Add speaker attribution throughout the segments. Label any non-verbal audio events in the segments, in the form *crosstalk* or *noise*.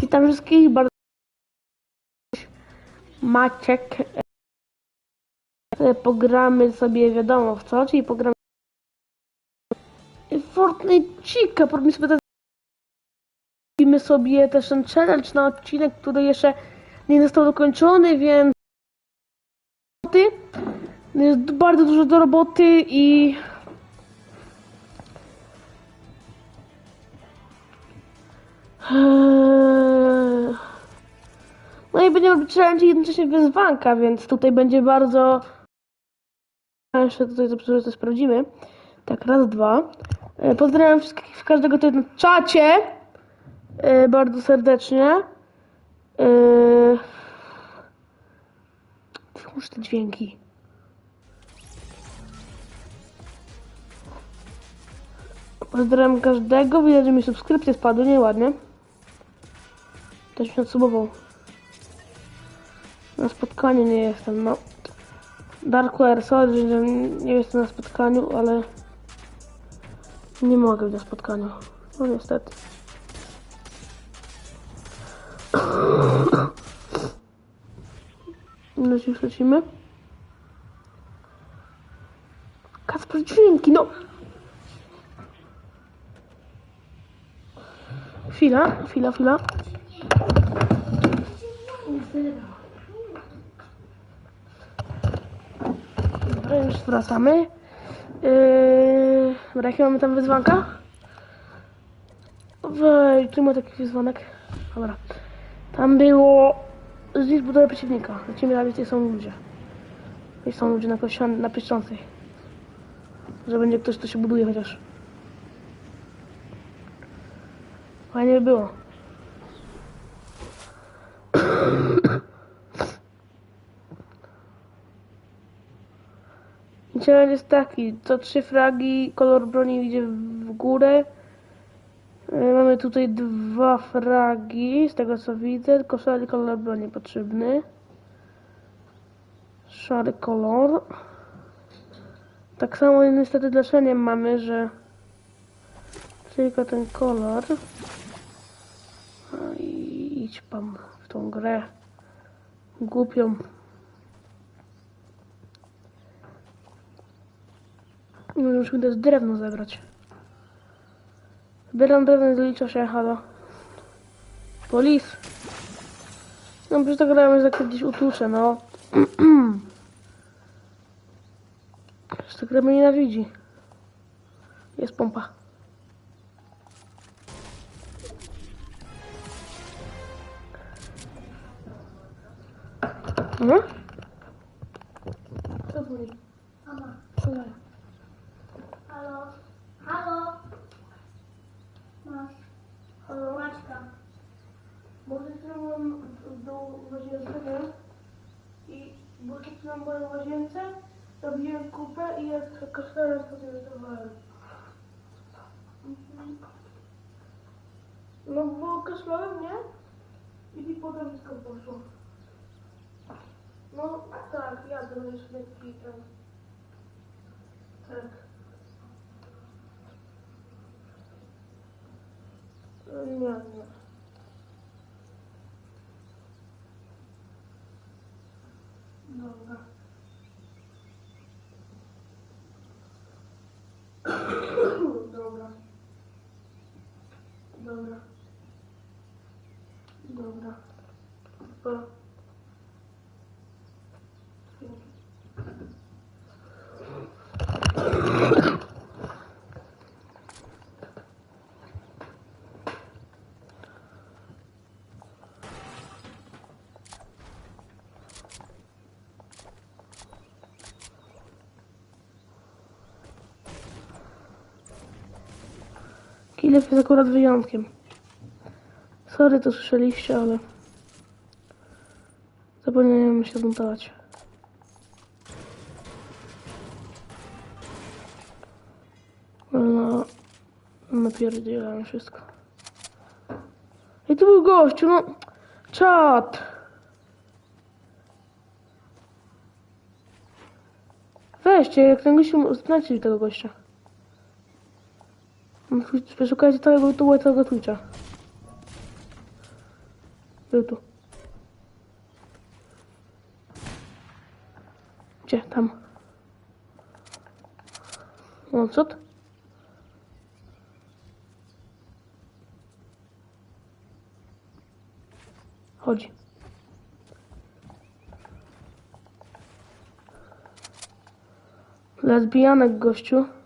Speaker 1: Witam wszystkich bardzo. Maciek. E, Pogramy sobie wiadomo w co, czyli pogramy Fortnite'cika. Robimy sobie też robimy sobie też ten challenge na odcinek, który jeszcze nie został dokończony, więc jest bardzo dużo do roboty i No i będziemy robić challenge jednocześnie wyzwanka, więc tutaj będzie bardzo... Jeszcze tutaj to, to sprawdzimy. Tak, raz, dwa. E, Pozdrawiam wszystkich, każdego tutaj na czacie. E, Bardzo serdecznie. E, Wyłącz te dźwięki. Pozdrawiam każdego. Widać, że mi subskrypcje spadły, nieładnie. Ktoś mnie odsubował. Na spotkaniu nie jestem, no. Darkware, sorry, że nie jestem na spotkaniu, ale nie mogę być na spotkaniu. No niestety. *coughs* No już lecimy. Kacper dźwięki, no! Chwila, chwila, chwila. Dobra, już wracamy. Yy, dobra, jakie mamy tam wyzwanka? Wej, tu ma taki wyzwanek. Dobra. Tam było zniszcz budowę przeciwnika. Lecimy dalej, gdzie są ludzie. I są ludzie na, kościan- na. Że będzie ktoś, kto się buduje chociaż. Fajnie by było. Challenge jest taki, to trzy fragi, kolor broni idzie w górę. E, Mamy tutaj dwa fragi, z tego co widzę, tylko szary kolor broni potrzebny. Szary kolor. Tak samo niestety dlaszeniem mamy, że tylko ten kolor. No i idź pan w tą grę głupią. Mi też drewno zebrać. Zbieram drewno i zalicza się, halo. Polis. No przecież to grałem, że tak gdzieś utuszę, no. Przecież gra mnie nienawidzi. Jest pompa. Mhm. Co dzwoni?
Speaker 2: Mama,
Speaker 1: Co dalej?
Speaker 2: halo, halo, masz,
Speaker 1: Halo?
Speaker 2: Maćka,
Speaker 1: Bo przed chwilą byłem w dół w łazience, nie? I byłem w łazience, robiłem kupę i to sobie zdawałem. No bo kaszlałem, nie? I potem wszystko poszło. No tak, jadę jeszcze lekki tam. Tak. E, Nie, nie. Dobra. Dobra. Dobra. Dobra. Pa. Kilew jest akurat wyjątkiem. Sorry, to słyszeliście, ale zapomniałem się zmontować. No, napierdzielam wszystko. I tu był gościu, no, czad. Weźcie, jak ten gościu, znajdźcie tego gościa. No, Przeszukajcie całego, to całego Twitcha. Był. Gdzie? Tam. O, co? Chodzi. Lesbianek, gościu.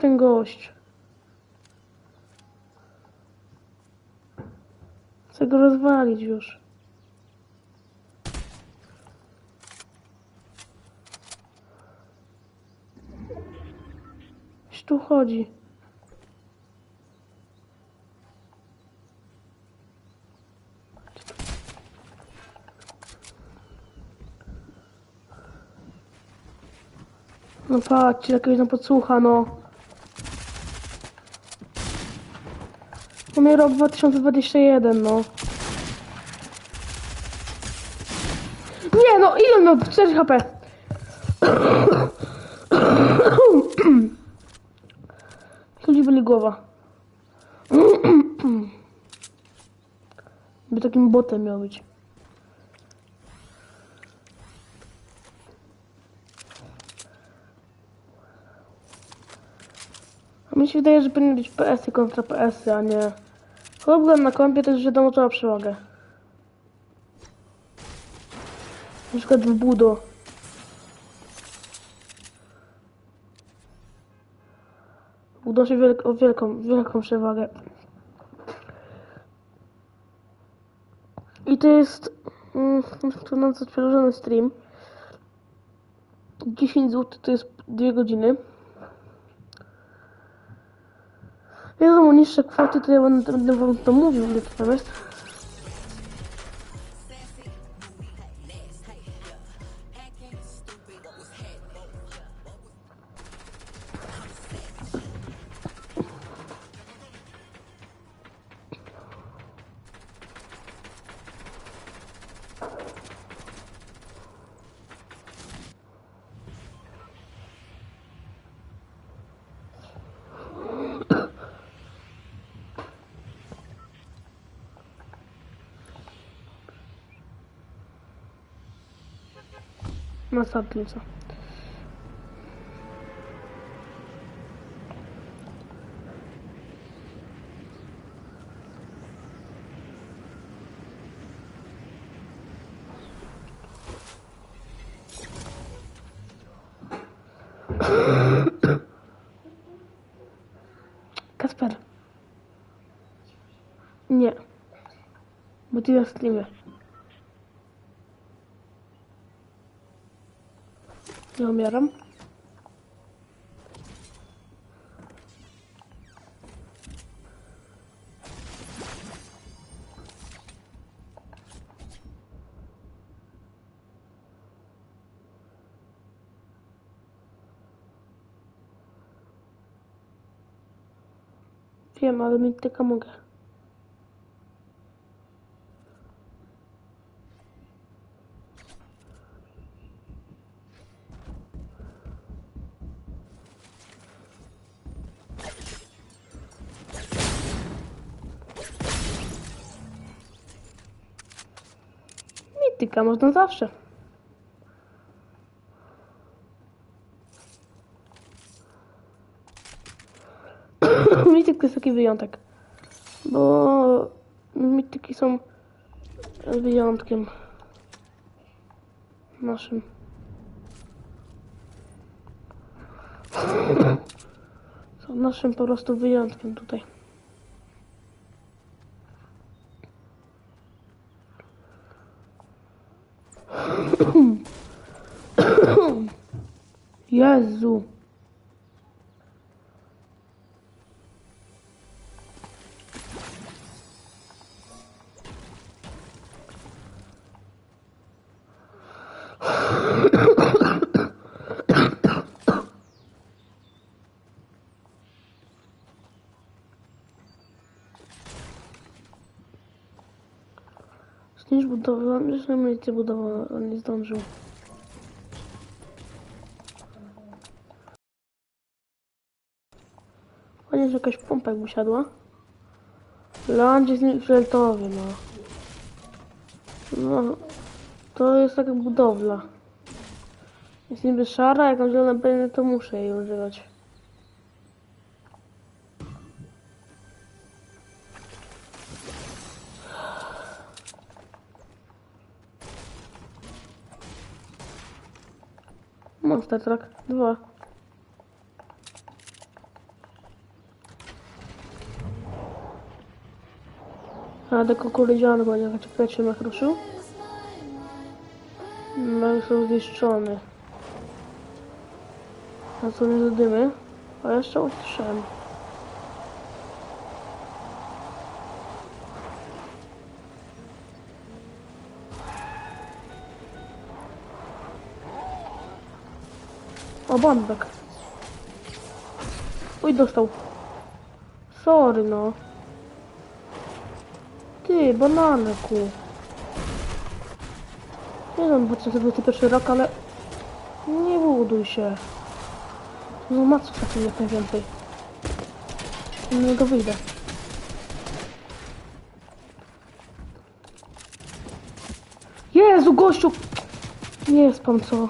Speaker 1: Ten gość? Chcę go rozwalić już. Gdzieś tu chodzi. No patrzcie, jakiegoś na podsłucha, no. U mnie rok 2021, no. Nie, no ile no? 4 HP. *clears throat* Ludzi byli głowa. *clears throat* By takim botem miał być. A mi się wydaje, że powinny być PS-y kontra PS-y, a nie... Hologram na kompie to wiadomo, co ma przewagę. Na przykład w Budo. Budo się wielk o wielką, wielką przewagę. I to jest... Mm, to nam co przedłużony stream. 10 zł to jest 2 godziny. Wiadomo, niższe kwoty to ja będę, będę wam to mówił, jaki tam jest. Nasadnica. Kasper. Nie. Bo ty na streamie. Nie umieram. Wiem, ale Mityka można zawsze. *coughs* Mityk to jest taki wyjątek. Bo mityki są wyjątkiem naszym. *coughs* Są naszym po prostu wyjątkiem tutaj. Jezu. Zniszcz budowlę, zresztą amunicję budowlaną, on nie zdążył. Fajnie, jakaś pompa jakby siadła. Land jest fioletowy, no. No, to jest taka budowla. Jest niby szara, jak mam zielone będę, to muszę jej używać. Monster Truck 2. A do kukurydziany, bo nie chociaż plecie na ruszył. No już są zniszczony. A co nie zadymy? A jeszcze usłyszałem. O, bandek. Oj, dostał. Sorry, no. Ty, bananeku. Nie wiem, 2021 rok, ale nie buduj się. No maców takich jak najwięcej. Z niego wyjdę. Jezu, gościu! Nie jest pan co?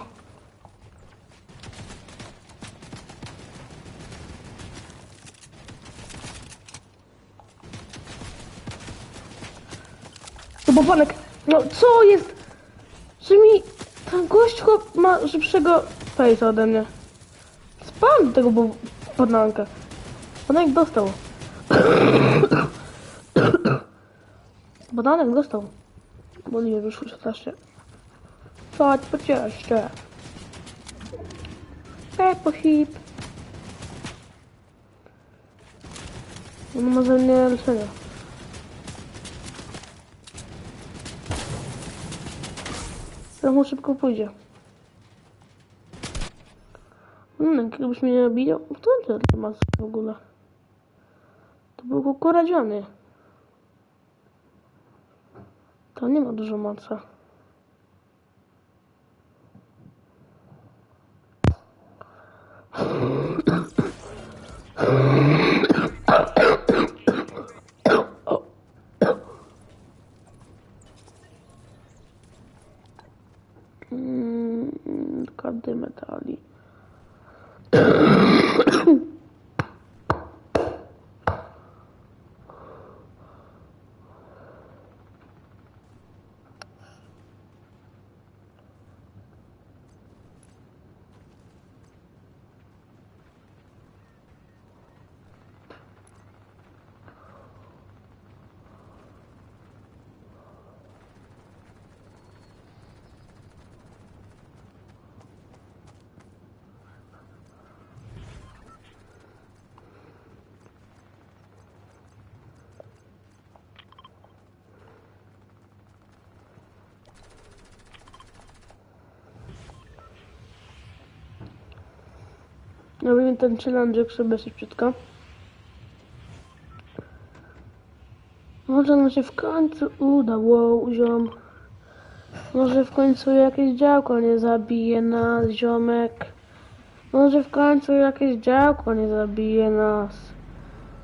Speaker 1: Bobanek! No co jest? Że mi ten gość ma szybszego face'a ode mnie. Spam tego bo bananka. Bananek dostał. *coughs* Bananek dostał. Bo nie wyszło się strasznie. Chodź, pocieszcie. Pepo hip. On ma ze mnie leczenia. To mu szybko pójdzie. Hmm, jakbyś mnie nie obijał, to co to ma w ogóle? To był kukurydziany. To nie ma dużo maca. Robimy ten challenge sobie szybciutko. Może nam się w końcu udało, ziom. Może w końcu jakieś działko nie zabije nas, ziomek. Może w końcu jakieś działko nie zabije nas.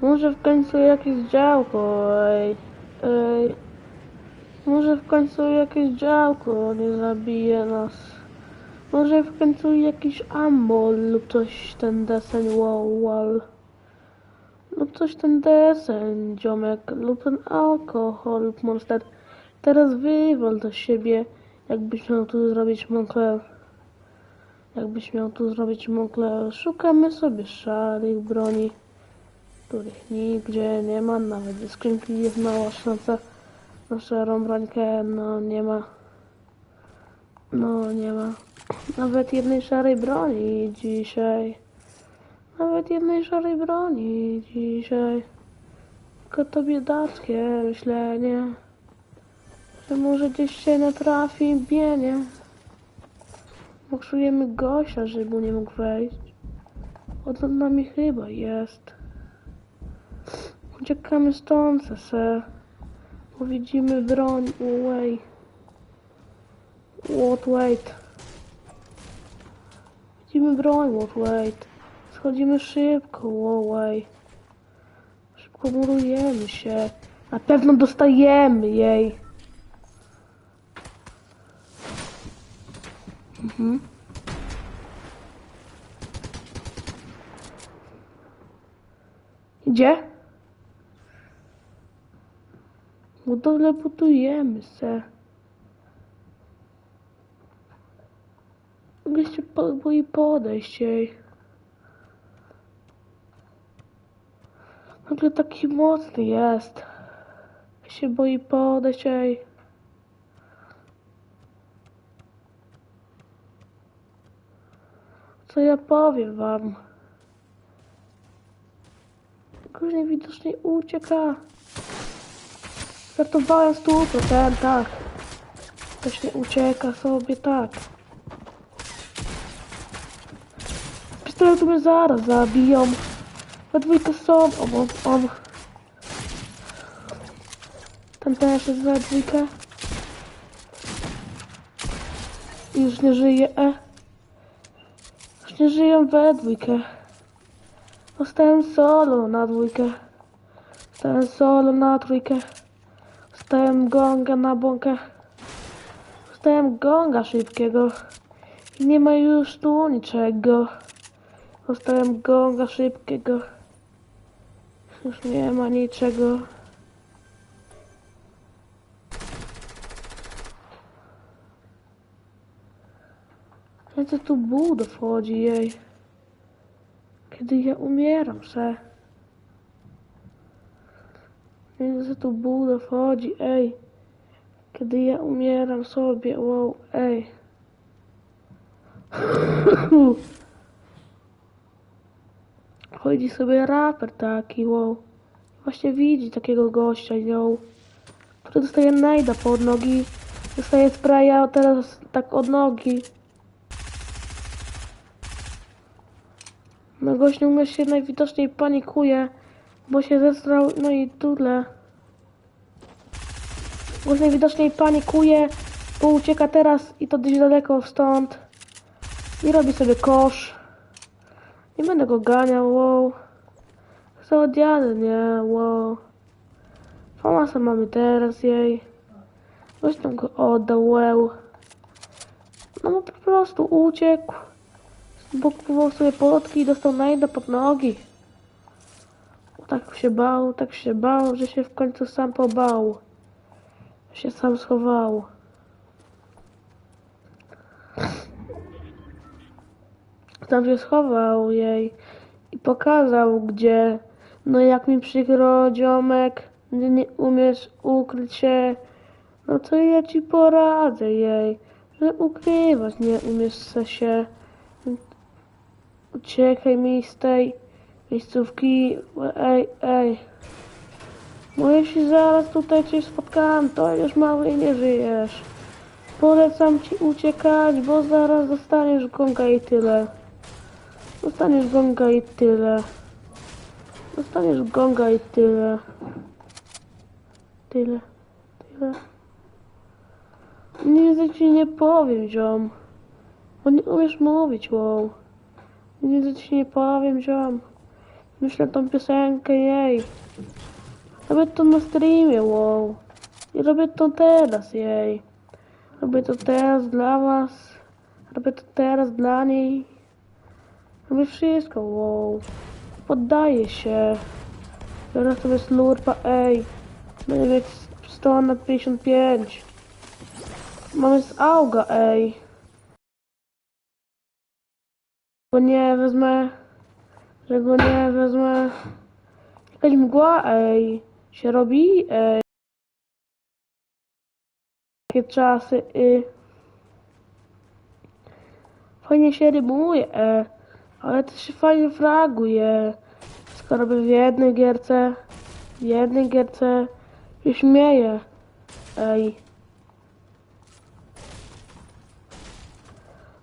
Speaker 1: Może w końcu jakieś działko, ej, ej. Może w końcu jakieś działko nie zabije nas. Może w końcu jakiś amol lub coś ten deseń wall, wall. Lub coś ten deseń, ziomek, lub ten alkohol lub monster. Teraz wywal do siebie, jakbyś miał tu zrobić Moncler. Jakbyś miał tu zrobić Moncler. Szukamy sobie szarych broni, których nigdzie nie ma, nawet skrzynki jest mała szansa na szarą brońkę, no nie ma. No nie ma. Nawet jednej szarej broni dzisiaj. Nawet jednej szarej broni dzisiaj. Tylko to biedackie myślenie, że może gdzieś się natrafi bienie. Potrzebujemy gościa, żeby nie mógł wejść. Od nami chyba jest. Uciekamy stąd, se. Bo widzimy broń. Way. What wait. Widzimy broń, what wait. Schodzimy szybko, wow, way. Pomurujemy się. Na pewno dostajemy jej. Mhm. Gdzie? Budowlę budujemy se. Po, boi podejść jej. Nagle taki mocny jest. Się boi podejść jej. Co ja powiem wam? Jakoś najwidoczniej ucieka. Startowałem 100%, tak. Właśnie ucieka sobie, tak. Pistoletu mnie zaraz zabiją. We dwójkę są, o, on. Ten też jest we dwójkę. Już nie żyje, e. Już nie żyją we dwójkę. Zostałem solo na dwójkę. Zostałem solo na trójkę. Dostałem gonga na bąkę. Dostałem gonga szybkiego. I nie ma już tu niczego. Dostałem gonga szybkiego. Już nie ma niczego. Ale co tu budo wchodzi jej? Kiedy ja umieram se. Nie co tu budo wchodzi, ej. Kiedy ja umieram sobie, wow, ej. *laughs* Chodzi sobie raper taki, wow. Właśnie widzi takiego gościa, ją, który dostaje najda pod nogi. Dostaje spraya teraz tak od nogi. No gość u się najwidoczniej panikuje, bo się zestrał, no i tyle. Gość najwidoczniej panikuje, bo ucieka teraz i to dość daleko stąd. I robi sobie kosz. Nie będę go ganiał, wow. Co odjadę, nie, wow. Famasa mamy teraz jej. Gość tam go oddał, wow. No bo po prostu uciekł. Bukował sobie podki i dostał najda pod nogi. Tak się bał, tak się bał, że się w końcu sam pobał. Się sam schował. Się schował jej i pokazał gdzie. No jak mi przykro, ziomek, nie, nie umiesz ukryć się. No to ja ci poradzę jej, że ukrywać nie umiesz się. Uciekaj mi z tej miejscówki. Ej, ej. Bo jeśli zaraz tutaj cię spotkam, to już mały nie żyjesz. Polecam ci uciekać, bo zaraz dostaniesz gonga i tyle. Dostaniesz gonga i tyle. Dostaniesz gonga i tyle. Tyle. Tyle. Nic ci nie powiem, ziom. Bo nie umiesz mówić, wow. Nic ci nie powiem, ziom. Myślę tą piosenkę jej. Robię to na streamie, wow. I robię to teraz, jej. Robię to teraz dla was. Robię to teraz dla niej. Robię wszystko, wow. Poddaję się. Biorę sobie slurpa, ej. Będę mieć 100 na 55. Mamy z auga, ej. Go nie wezmę. Że go nie wezmę. Jakaś mgła, ej. Się robi, ej. Takie czasy, y. Fajnie się rymuje, e. Ale to się fajnie fraguje. Skoro by w jednej gierce, w jednej gierce się śmieje. Ej.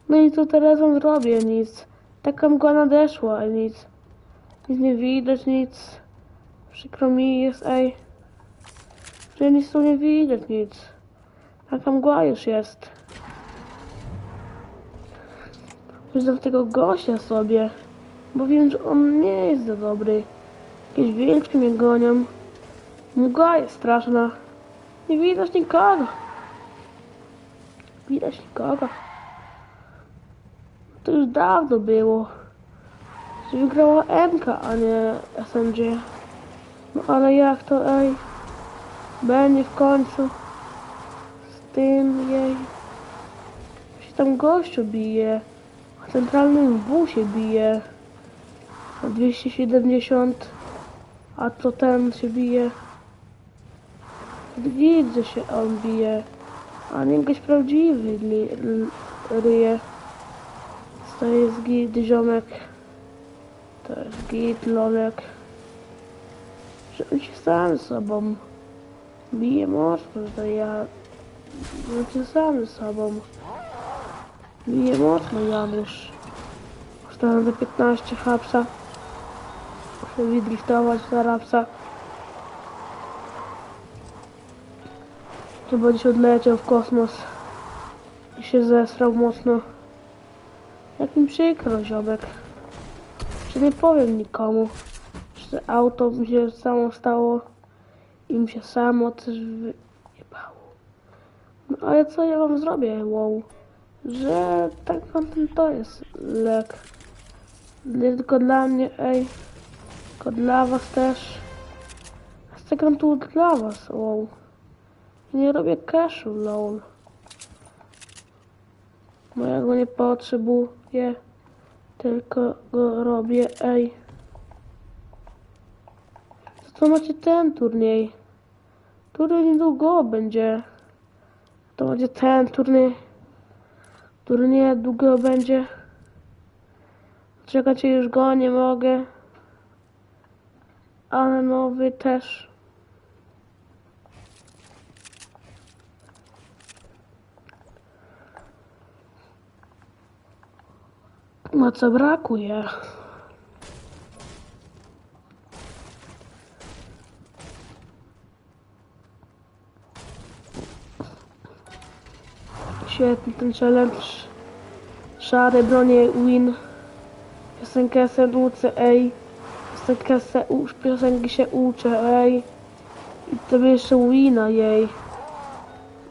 Speaker 1: No i co teraz on zrobię? Nic. Taka mgła nadeszła, nic. Nic nie widać, nic. Przykro mi jest, ej. Że nic tu nie widać, nic. Taka mgła już jest. Już tego gościa sobie. Bo wiem, że on nie jest za dobry. Jakieś wilczki mnie gonią. Mgła jest straszna. Nie widać nikogo. Widać nikogo. To już dawno było. Wygrała MK, a nie SMG. No ale jak to, ej? Będzie w końcu. Z tym, jej. się tam gościu bije. Centralnym W się bije. Na 270. A to ten się bije. Widzę się on bije. A nie jakiś prawdziwy ryje. To jest git ziomek. To jest git lolek. Że on się sam z sobą bije mocno, że ja on się sam z sobą bije mocno Janusz. Dostałem za 15 hapsa. Muszę wydriftować za rapsa. To będzie się odleciał w kosmos i się zesrał mocno. Jak mi przykro, ziomek. Że nie powiem nikomu, że auto mi się samo stało i mi się samo też wyjebało. No ale co ja wam zrobię, wow? Że tak to jest lek. Nie tylko dla mnie, ej. Tylko dla was też. Instagram tu dla was, wow. Nie robię cashu, lol. Bo ja go nie potrzebuję. Tylko go robię, ej. To macie ten turniej? Turniej niedługo będzie. To będzie ten turniej. Turniej niedługo będzie. Czekać już go nie mogę. Ale nowy też. No co brakuje? Świetny ten challenge. Szare bronie win. Piosenkę se uczę, ej. Piosenkę se, u- piosenki się uczę, ej. I to jeszcze wina jej.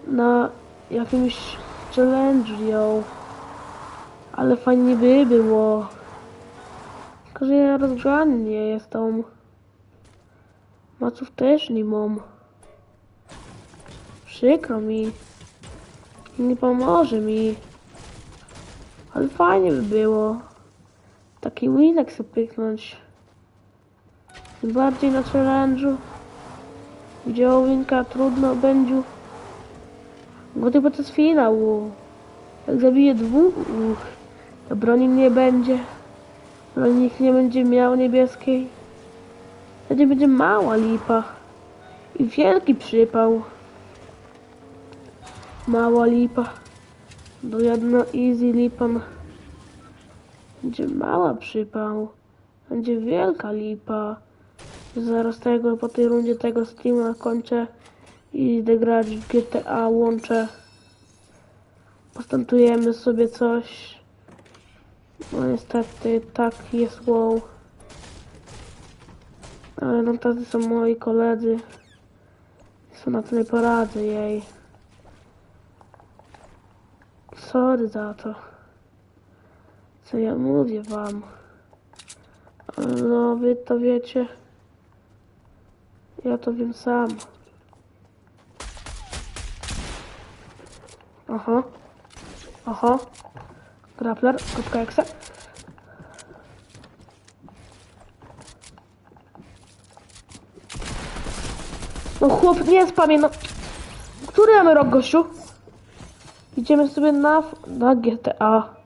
Speaker 1: Na jakimś challenge ją. Ale fajnie by było. Tylko, że ja rozgrzany nie jestem. Maców też nie mam. Przykro mi. Nie pomoże mi. Ale fajnie by było. Taki winek sobie pyknąć. Tym bardziej na challenge'u. Gdzie o winka trudno będzie. Bo tylko to jest finał. Jak zabiję dwóch, to broni nie będzie. Broni nikt nie będzie miał niebieskiej. Wtedy będzie mała lipa. I wielki przypał. Mała lipa. Do jedna easy lipan. Będzie mała przypał. Będzie wielka lipa. Zaraz tego, po tej rundzie tego streama kończę i idę grać w GTA łączę. Postantujemy sobie coś. No niestety tak jest wow. Ale no tacy są moi koledzy. Co na to nie poradzę jej. Sorry za to. Co ja mówię wam. No wy to wiecie. Ja to wiem sam. Aha. Aha. Grappler, kropka ekse. No chłop, nie spamie, no. Który mamy rok, gościu? Idziemy sobie na, na GTA.